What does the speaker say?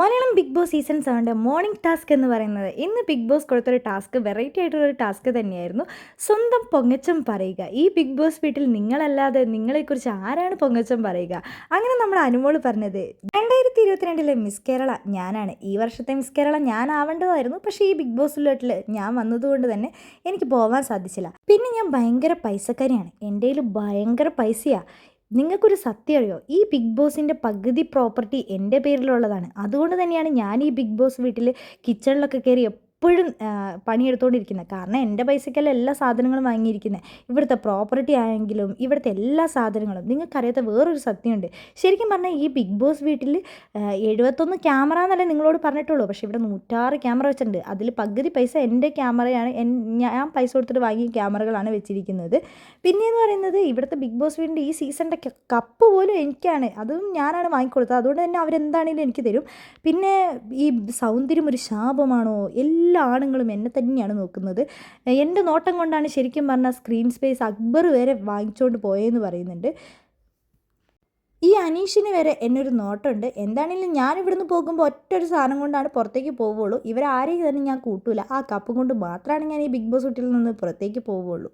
Malayalam big boss season സെവന്റെ morning task എന്ന് പറയുന്നത് ഇന്ന് ബിഗ് ബോസ് കൊടുത്തൊരു ടാസ്ക് വെറൈറ്റി ആയിട്ടുള്ളൊരു ടാസ്ക് തന്നെയായിരുന്നു. സ്വന്തം പൊങ്ങച്ചം പറയുക. ഈ ബിഗ് ബോസ് വീട്ടിൽ നിങ്ങളല്ലാതെ നിങ്ങളെക്കുറിച്ച് ആരാണ് പൊങ്ങച്ചം പറയുക? അങ്ങനെ നമ്മൾ അനുമോൾ പറഞ്ഞത് രണ്ടായിരത്തി ഇരുപത്തിരണ്ടിലെ മിസ് കേരള ഞാനാണ്. ഈ വർഷത്തെ മിസ് കേരള ഞാൻ ആവേണ്ടതായിരുന്നു. പക്ഷേ ഈ ബിഗ് ബോസ് വീട്ടിൽ ഞാൻ വന്നതുകൊണ്ട് തന്നെ എനിക്ക് പോകാൻ സാധിച്ചില്ല. പിന്നെ ഞാൻ ഭയങ്കര പൈസക്കാരിയാണ്. എന്റെ കയ്യിൽ ഭയങ്കര പൈസയാണ് നിങ്ങൾക്കൊരു സത്യം അറിയോ ഈ ബിഗ് ബോസിന്റെ പകുതി പ്രോപ്പർട്ടി എന്റെ പേരിലുള്ളതാണ്. അതുകൊണ്ട് തന്നെയാണ് ഞാൻ ഈ ബിഗ് ബോസ് വീട്ടിൽ കിച്ചണിലൊക്കെ കയറി എപ്പോഴും ആ, പണിയെടുത്തുകൊണ്ടിരിക്കുന്നത് കാരണം എന്റെ പൈസയ്ക്കല്ല എല്ലാ സാധനങ്ങളും വാങ്ങിയിരിക്കുന്നത് ഇവിടുത്തെ പ്രോപ്പർട്ടി ആയെങ്കിലും ഇവിടുത്തെ എല്ലാ സാധനങ്ങളും. നിങ്ങൾക്കറിയാത്ത വേറൊരു സത്യമുണ്ട്. ശരിക്കും പറഞ്ഞാൽ ഈ ബിഗ് ബോസ് വീട്ടിൽ എഴുപത്തൊന്ന് ക്യാമറ എന്നല്ലേ നിങ്ങളോട് പറഞ്ഞിട്ടുള്ളൂ. പക്ഷേ ഇവിടെ നൂറ്റാറ് ക്യാമറ വെച്ചിട്ടുണ്ട്. അതിൽ പകുതി പൈസ എന്റെ ക്യാമറയാണ് ഞാൻ പൈസ കൊടുത്തിട്ട് വാങ്ങിയ ക്യാമറകളാണ് വെച്ചിരിക്കുന്നത്. പിന്നെയെന്ന് പറയുന്നത് ഇവിടുത്തെ ബിഗ് ബോസ് വീടിന്റെ ഈ സീസണിന്റെ കപ്പ് പോലും എനിക്കാണ്. അതും ഞാനാണ് വാങ്ങിക്കൊടുത്തത്. അതുകൊണ്ട് തന്നെ അവരെന്താണെങ്കിലും എനിക്ക് തരും. പിന്നെ ഈ സൗന്ദര്യം ഒരു ശാപമാണോ? എല്ലാ ആണുങ്ങളും എന്നെ തന്നെയാണ് നോക്കുന്നത്. എന്റെ നോട്ടം കൊണ്ടാണ് ശരിക്കും പറഞ്ഞാൽ സ്ക്രീൻ സ്പേസ് അക്ബർ വരെ വാങ്ങിച്ചുകൊണ്ട് പോയെന്ന് പറയുന്നുണ്ട്. ഈ അനീഷിന് വരെ എന്നൊരു നോട്ടമുണ്ട്. എന്താണെങ്കിലും ഞാൻ ഇവിടുന്ന് പോകുമ്പോൾ ഒറ്റ ഒരു സാധനം കൊണ്ടാണ് പുറത്തേക്ക് പോവുള്ളൂ. ഇവരാരെയും തന്നെ ഞാൻ കൂട്ടൂല. ആ കപ്പും കൊണ്ട് മാത്രമാണ് ഞാൻ ഈ ബിഗ് ബോസ് വീട്ടിൽ നിന്ന് പുറത്തേക്ക് പോവുള്ളൂ.